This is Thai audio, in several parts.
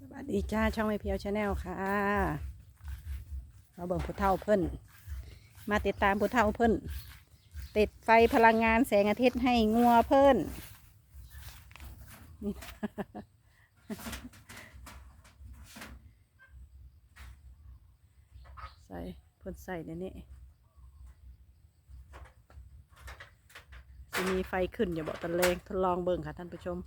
สวัสดีจ้าช่องไม่เพียวชาแนลค่ะมาเบิ่งผู้เฒ่าเพิ่น มาติดตามผู้เฒ่าเพิ่น ติดไฟพลังงานแสงอาทิตย์ให้งัวเพิ่นนี่ใส่เพิ่นใส่ในนี้จะมีไฟขึ้นอย่าบอกตะเลงทดลองเบิ่งค่ะท่านผู้ชม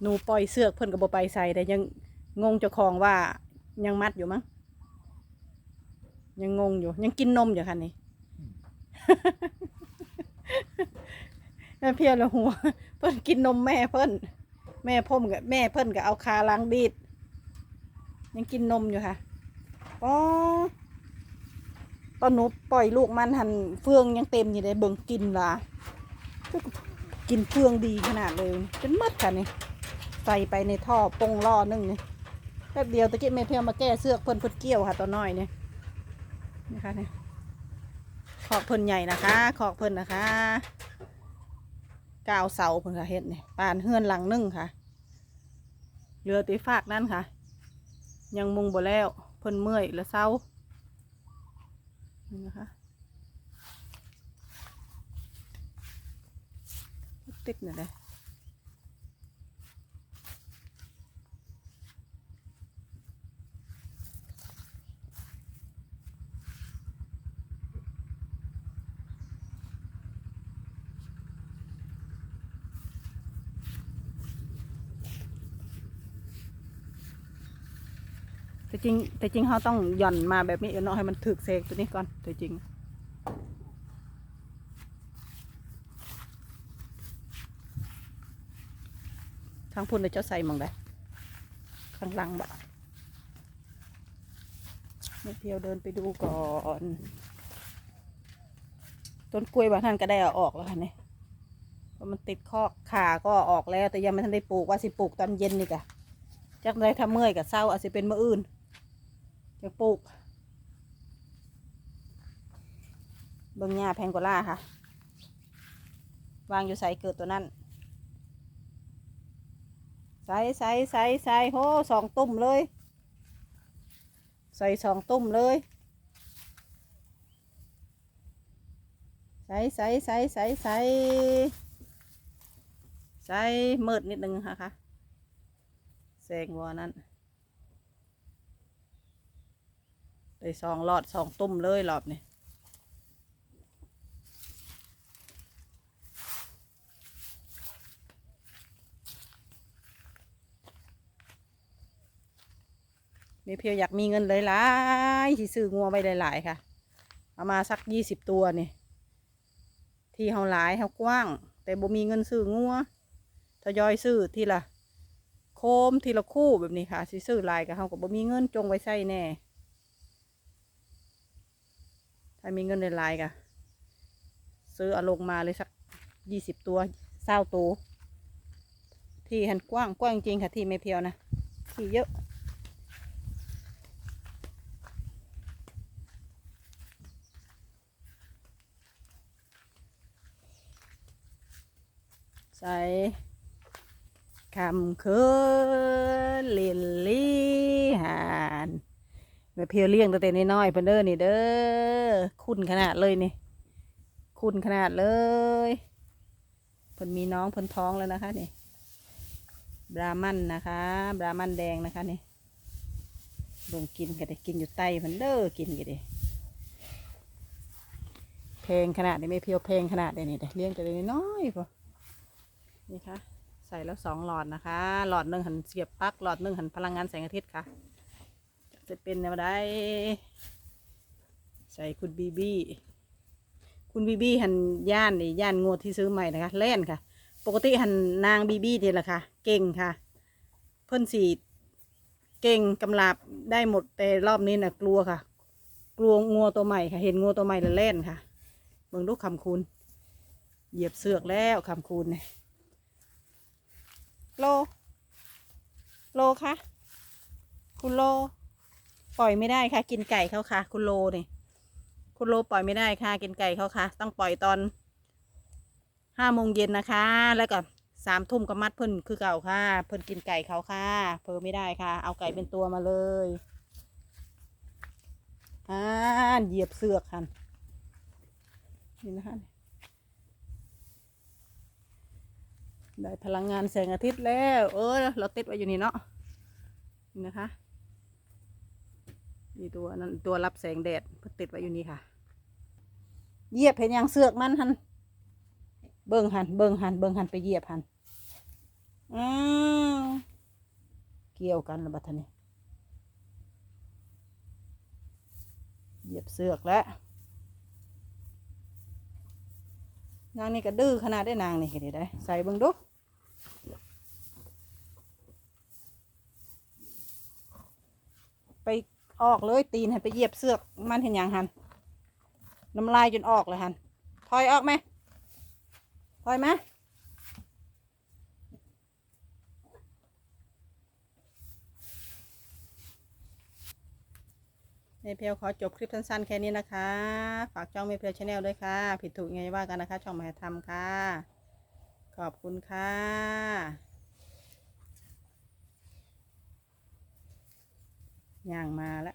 หนูปล่อยเสือกเพิ่นก็บ่ไปใส่แต่ยังงงเจ้าของว่ายังมัดอยู่มั้งยังงงอยู่ ยังกินนมอยู่ค่ะนี่แม่เพียละหัว เพิ่นกินนมแม่เพิ่นแม่พ่มกับแม่เพิ่นก็เอาคาล้างดีด ยังกินนมอยู่ค่ะอ๋อตอนหนูปล่อยลูกมันหันเฟืองยังเต็มอยู่เลยเบิ่งกินละกินเฟืองดีขนาดเลยจนหมดค่ะนี่ ส่ไปในท่อปงล่อนึ่งนี่แป๊บเดียวตะกี้เมเพียวมาแก้เสือกเพิ่นพิ่นเกี่ยวค่ะตัวน้อยเนี่ยนะคะเนี่ยขอกเพิ่นใหญ่นะคะขอกเพิ่นนะคะกาวเสาเพิ่นค่ะเฮ็ดเนี่ยปานเฮือนหลังนึ่งค่ะเรือตีฟากนั่นค่ะ ยังมุงบ่แล้วเพิ่นเมื่อยแล้วเศร้านี่นะคะติดหน่อยเลย แต่จริงแต่จริงเขาต้องหย่อนมาแบบนี้เนาะให้มันถึกเซกตัวนี้ก่อนแต่จริงทางพุ่นเลยเจ้าใส่มองได้ข้างหลังบ่ไม่เที่ยวเดินไปดูก่อนต้นกล้วยบางท่านก็ได้เอาออกแล้วค่ะเนี่ยเพราะมันติดข้อขาก็ออกแล้ว แต่ยังไม่ทันได้ปลูกว่าสิปลูกตอนเย็นนี่กะจักได้ทำเมื่อยกับเศร้าอาจจะเป็นมื่ออื่น จะปลูกเบิ่งหญ้าแพงกว่าล่าค่ะ วางอยู่ใส่เกิดตัวนั้นใส่ใส่ใส่ใส่โหสองตุ่มเลย ใส่สองตุ่มเลยใส่ใส่ใส่ใส่ใส่ใส่มืดนิดนึงค่ะค่ะแสงวัวนั้น ได้สองหลอดสองตุ่มเลยรอบนี้มีเพียวอยากมีเงินหลายๆที่ซื้องัวไปหลาย ๆ ค่ะ เอามาสักยี่สิบตัวนี่ ที่เฮาหลายเฮากว้าง แต่บ่มีเงินซื้องัวทยอยซื้อทีละโคมทีละคู่แบบนี้ค่ะสิซื้อลายกับเขาก็บ่มีเงินจงไว้ใส่แน่ ถ้ามีเงินในลายกะซื้อเอาลงมาเลยสักยี่สิบตัวเศร้าตัวที่หันกว้างกว้างจริงค่ะที่ไม่เพียวนะที่เยอะใส่คำเคินลินลี่หาน ม่เพียวเลี้ยงตั้งแต่น้อยๆเพิ่นเด้อนี่เด้อคุณขนาดเลยนี่คุณขนาดเลยเพิ่นมีน้องเพิ่นท้องแล้วนะคะนี่บรามันนะคะบรามันแดงนะคะนี่ลงกินกันได้กินอยู่ใต้เพิ่นเด้อกินกันดิเพลงขนาดนี้ไม่เพียวเพลงขนาดนี้นี่เด้อเลี้ยงแต่น้อยๆพอนี่ค่ะใส่แล้วสองหลอดนะคะ หลอดหนึ่งหันเสียบปลั๊กหลอดหนึ่งหันพลังงานแสงอาทิตย์ค่ะ จะเป็นแนวได้ใส่คุณบีบี้คุณบีบี้หันย่านนี่ย่านงวดที่ซื้อใหม่นะคะแล่นค่ะ ปกติหันนางบีบี้นี่แหละค่ะ เก่งค่ะ เพิ่นสีเก่งกำลับได้หมดแต่รอบนี้นะกลัวค่ะ กลัวงัวตัวใหม่ค่ะ เห็นงัวตัวใหม่แล้วเล่นค่ะเบิ่งลูกคำคูณเหยียบเสือกแล้วคำคูณเนี่ยโล โลคะคุณโล ปล่อยไม่ได้ค่ะ กินไก่เขาค่ะ คุณโลนี่คุณโลปล่อยไม่ได้ค่ะกินไก่เขาค่ะ ต้องปล่อยตอนห้าโมงเย็นนะคะ แล้วก็สามทุ่มก็มัดเพิ่นคือเก่าค่ะ เพิ่นกินไก่เขาค่ะ เพอไม่ได้ค่ะ เอาไก่เป็นตัวมาเลยอ่าเหยียบเสือกค่ะนี่นะคะได้พลังงานแสงอาทิตย์แล้ว เออเราติดไว้อยู่นี่เนาะนี่นะคะ นี่ตัวนั้นตัวรับแสงแดดเพิ่นติดไว้อยู่นี่ค่ะเหยียบเห็นยังเสือกมันหันเบิ่งหันเบิ่งหันเบิ่งหันไปเหยียบหันอ้าวเกี่ยวกันแล้วบัดทนี้เหยียบเสือกแล้วนางนี่ก็ดื้อขนาดได้นางนี่เห็นได้ใส่เบิ่งดูไป ออกเลยตีนให้ไปเหยียบเสือกมันเห็นอยังหันน้ำลายจนออกเลยหันถอยออกไหมถอยไหมในเพียวขอจบคลิปสั้นๆ แค่นี้นะคะ ฝากช่องเมเพียวชาแนลด้วยค่ะ ผิดถูกไงว่ากันนะคะ ช่องมาทำค่ะ ขอบคุณค่ะ ย่างมาแล้ว